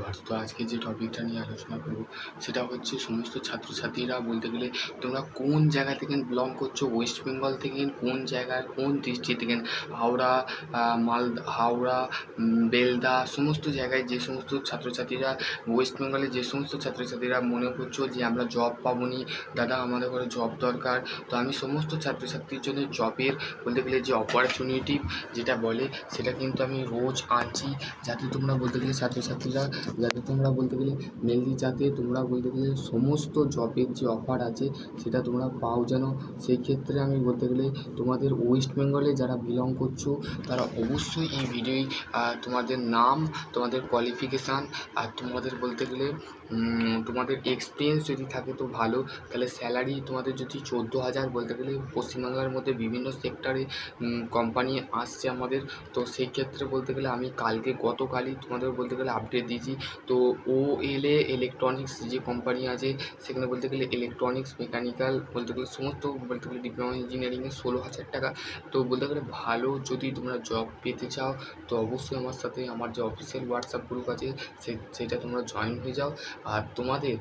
Viewers তো আজকে যে টপিকটা নিয়ে আলোচনা করব, সেটা হচ্ছে সমস্ত ছাত্রছাত্রীরা বলতে গেলে তোমরা কোন জায়গা থেকে বিলং করছ? ওয়েস্ট বেঙ্গল থেকে কোন জায়গার, কোন ডিস্ট্রিক্ট থেকে? হাওড়া মাল হাওড়া বেলদা, সমস্ত জায়গায় যে সমস্ত ছাত্রছাত্রীরা ওয়েস্ট বেঙ্গলে যে সমস্ত ছাত্রছাত্রীরা মনে করছ যে আমরা জব পাবনি, দাদা আমাদের ঘরে জব দরকার, তো আমি সমস্ত ছাত্রছাত্রীর জন্য জবের বলতে গেলে যে অপরচুনিটি যেটা বলে, সেটা কিন্তু আমি রোজ আনছি, যাতে তোমরা বলতে গেলে ছাত্রছাত্রীরা যাতে তোমরা বলতে গেলে মেনলি যাতে তোমরা বলতে গেলে সমস্ত জবের যে অফার আছে, সেটা তোমরা পাও যেন। সেই ক্ষেত্রে আমি বলতে গেলে তোমাদের ওয়েস্ট বেঙ্গলে যারা বিলং করছ, তারা অবশ্যই এই ভিডিওয় তোমাদের নাম, তোমাদের কোয়ালিফিকেশান আর তোমাদের বলতে গেলে তোমাদের এক্সপিরিয়েন্স যদি থাকে তো ভালো। তাহলে স্যালারি তোমাদের যদি চোদ্দ হাজার বলতে গেলে পশ্চিমবাংলার মধ্যে বিভিন্ন সেক্টরে কোম্পানি আসছে আমাদের। তো সেই ক্ষেত্রে বলতে গেলে আমি কালকে গতকালই তোমাদের বলতে গেলে আপডেট দিয়েছি। তো ও এল এ ইলেকট্রনিক্স যে কোম্পানি আছে, সেখানে বলতে গেলে ইলেকট্রনিক্স মেকানিক্যাল বলতে গেলে সমস্ত বলতে গেলে ডিপ্লোমা ইঞ্জিনিয়ারিংয়ে ষোলো হাজার টাকা। তো বলতে গেলে ভালো যদি তোমরা জব পেতে চাও, তো অবশ্যই আমার সাথে আমার যে অফিসিয়াল হোয়াটসঅ্যাপ গ্রুপ আছে সেটা তোমরা জয়েন হয়ে যাও। আর তোমাদের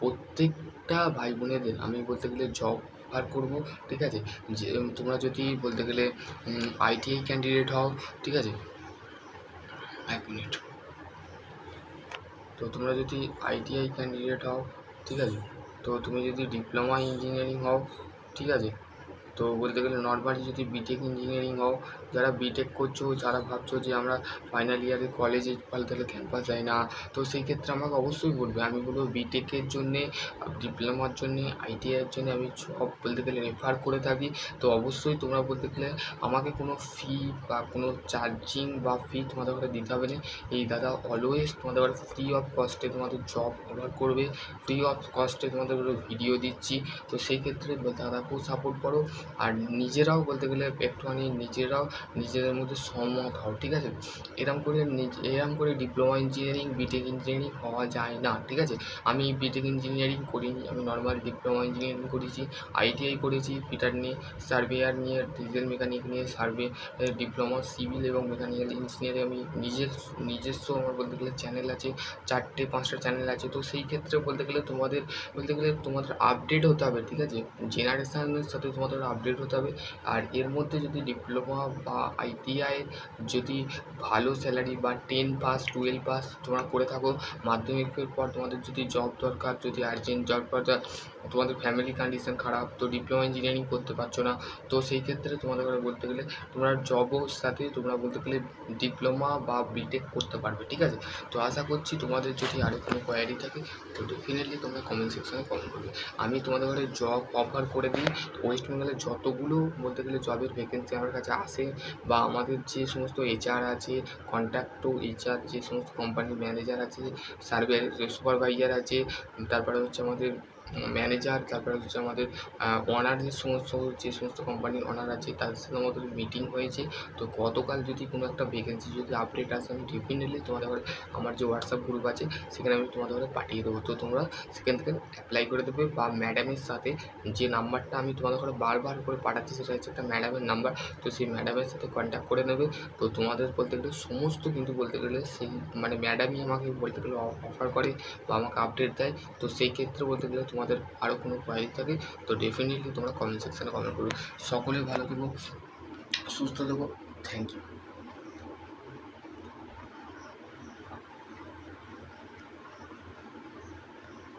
প্রত্যেকটা ভাই বোনেদের আমি বলতে গেলে জব অফার করব, ঠিক আছে? যে, তোমরা যদি বলতে গেলে আইটিআই ক্যান্ডিডেট হও, ঠিক আছে? এক মিনিট। তো তোমরা যদি আইটিআই ক্যান্ডিডেট হও, ঠিক আছে? তো তুমি যদি ডিপ্লোমা ইঞ্জিনিয়ারিং হও, ঠিক আছে? তো বলতে গেলে নর্মালি যদি বিটেক ইঞ্জিনিয়ারিং হও, যারা বিটেক করছ, যারা ভাবছ যে আমরা ফাইনাল ইয়ারে কলেজে ভালো তাহলে ক্যাম্পাস যায় না, তো সেই ক্ষেত্রে আমাকে অবশ্যই বলবে। আমি বলব বিটেকের জন্যে ডিপ্লোমার জন্যে আইটিআইয়ের জন্যে আমি সব বলতে গেলে রেফার করে থাকি। তো অবশ্যই তোমরা বলতে গেলে আমাকে কোনো ফি বা কোনো চার্জিং বা ফি তোমাদের ঘরে দিতে হবে না। এই দাদা অলওয়েজ তোমাদের ফ্রি অফ কস্টে তোমাদের জব কভার করবে। ফ্রি অফ কস্টে তোমাদের ভিডিও দিচ্ছি। তো সেই ক্ষেত্রে দাদাকেও সাপোর্ট করো। আর নিজেরাও বলতে গেলে একটুখানি নিজেরাও নিজেদের মধ্যে সহমত হও, ঠিক আছে? এরম করে এরম করে ডিপ্লোমা ইঞ্জিনিয়ারিং বিটেক ইঞ্জিনিয়ারিং হওয়া যায় না, ঠিক আছে? আমি বিটেক ইঞ্জিনিয়ারিং করিনি, আমি নর্মাল ডিপ্লোমা ইঞ্জিনিয়ারিং করেছি আইটিআই করেছি ফিটার নিয়ে সার্ভেয়ার নিয়ে ডিজেল মেকানিক নিয়ে সার্ভে ডিপ্লোমা সিভিল এবং মেকানিক্যাল ইঞ্জিনিয়ারিং আমি নিজের, নিজস্ব আমার বলতে গেলে চ্যানেল আছে, চারটে, পাঁচটা চ্যানেল আছে, তো সেই ক্ষেত্রে বলতে গেলে তোমাদের, বলতে গেলে তোমাদের আপডেট হতে হবে, ঠিক আছে? জেনারেশনের সাথে তোমাদের আপডেট হতে হবে। আর এর মধ্যে যদি ডিপ্লোমা বা আইটিআই যদি ভালো স্যালারি বা টেন পাস টুয়েলভ পাস তোমরা করে থাকো, মাধ্যমিকের পর তোমাদের যদি জব দরকার, যদি আর্জেন্ট জব দরকার, তোমাদের ফ্যামিলি কন্ডিশন খারাপ, তো ডিপ্লোমা ইঞ্জিনিয়ারিং করতে পারছ না, তো সেই ক্ষেত্রে তোমাদের বলতে গেলে তোমরা জবও সাথে তোমরা বলতে গেলে ডিপ্লোমা বা বিটেক করতে পারবে, ঠিক আছে? তো আশা করছি তোমাদের যদি আরও কোনো কোয়ারি থাকে, তো ডেফিনেটলি তোমরা কমেন্ট সেকশনে কমেন্ট করবে। আমি তোমাদের ঘরে জব অফার করে দিই ওয়েস্ট বেঙ্গলে যতগুলো বলতে গেলে জবের ভ্যাকেন্সি আমার কাছে আসে বা আমাদের যে সমস্ত এইচআর আছে কন্ট্রাক্টর এইচআর যে সমস্ত কোম্পানির ম্যানেজার আছে সার্ভে সুপারভাইজার আছে, তারপরে হচ্ছে আমাদের ম্যানেজার তারপরে হচ্ছে আমাদের ওনার যে সমস্ত যে সমস্ত কোম্পানির ওনার আছে তাদের সাথে আমাদের মিটিং হয়েছে। তো গতকাল যদি কোনো একটা ভ্যাকেন্সি যদি আপডেট আসে, আমি ডেফিনেটলি তোমাদের আমার যে হোয়াটসঅ্যাপ গ্রুপ আছে, সেখানে আমি তোমাদের পাঠিয়ে দেবো। তো তোমরা সেখান থেকে অ্যাপ্লাই করে দেবে বা ম্যাডামের সাথে যে নাম্বারটা আমি তোমাদের ঘরে বারবার করে পাঠাচ্ছি, সেটা হচ্ছে একটা ম্যাডামের নাম্বার তো সেই ম্যাডামের সাথে কন্ট্যাক্ট করে নেবে। তো তোমাদের বলতে গেলে, সমস্ত কিন্তু বলতে গেলে সেই মানে ম্যাডামই আমাকে বলতে গেলে অফার করে বা আমাকে আপডেট দেয়। তো সেই ক্ষেত্রে বলতে গেলে তোমাদের আরও কোনো কোয়ারি থাকে, তো ডেফিনেটলি তোমরা কমেন্ট সেকশানে কমেন্ট করবে। সকলে ভালো থেকো, সুস্থ থেকো। Thank you